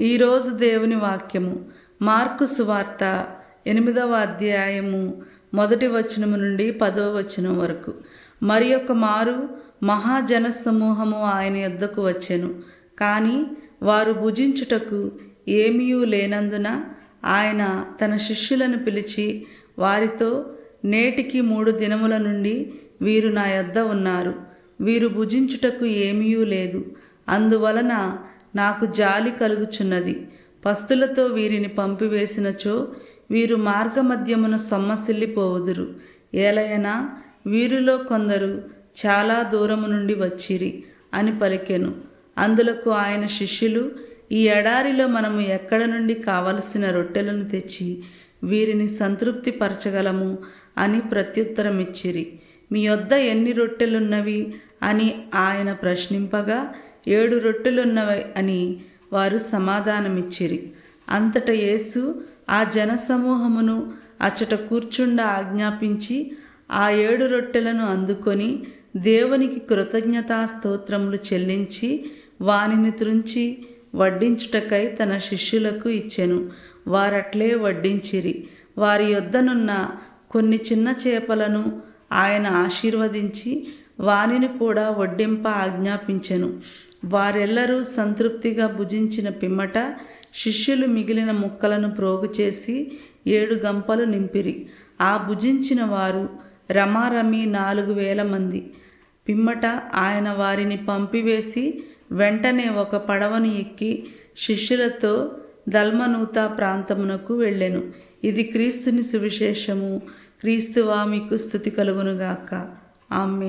ఈరోజు దేవుని వాక్యము. మార్కు సువార్త ఎనిమిదవ అధ్యాయము మొదటి వచనము నుండి పదవ వచనం వరకు. మరి యొక్క మారు మహాజన సమూహము ఆయన యొద్దకు వచ్చెను. కానీ వారు భుజించుటకు ఏమీయూ లేనందున ఆయన తన శిష్యులను పిలిచి వారితో నేటికి మూడు దినముల నుండి వీరు నా యొద్ద ఉన్నారు. వీరు భుజించుటకు ఏమీయూ లేదు. అందువలన నాకు జాలి కలుగుచున్నది. పస్తులతో వీరిని పంపివేసినచో వీరు మార్గమధ్యమున సొమ్మసిల్లిపోవుదురు. ఏలయనా వీరిలో కొందరు చాలా దూరము నుండి వచ్చిరి అని పలికెను. అందులకు ఆయన శిష్యులు ఈ ఎడారిలో మనము ఎక్కడ నుండి కావలసిన రొట్టెలను తెచ్చి వీరిని సంతృప్తిపరచగలము అని ప్రత్యుత్తరమిచ్చిరి. మీ వద్ద ఎన్ని రొట్టెలున్నవి అని ఆయన ప్రశ్నింపగా ఏడు రొట్టెలున్నవి అని వారు సమాధానమిచ్చిరి. అంతట యేసు ఆ జనసమూహమును అచ్చట కూర్చుండ ఆజ్ఞాపించి ఆ ఏడు రొట్టెలను అందుకొని దేవునికి కృతజ్ఞతా స్తోత్రములు చెల్లించి వానిని త్రుంచి వడ్డించుటకై తన శిష్యులకు ఇచ్చెను. వారట్లే వడ్డించిరి. వారి యొద్దనున్న కొన్ని చిన్న చేపలను ఆయన ఆశీర్వదించి వానిని కూడా వడ్డింప ఆజ్ఞాపించెను. వారెల్లరూ సంతృప్తిగా భుజించిన పిమ్మట శిష్యులు మిగిలిన ముక్కలను ప్రోగు చేసి ఏడు గంపలు నింపిరి. ఆ భుజించిన వారు రమారమి నాలుగు వేల మంది. పిమ్మట ఆయన వారిని పంపివేసి వెంటనే ఒక పడవను ఎక్కి శిష్యులతో దల్మనూత ప్రాంతమునకు వెళ్ళెను. ఇది క్రీస్తుని సువిశేషము. క్రీస్తువా మీకు స్థుతి కలుగునుగాక. ఆమె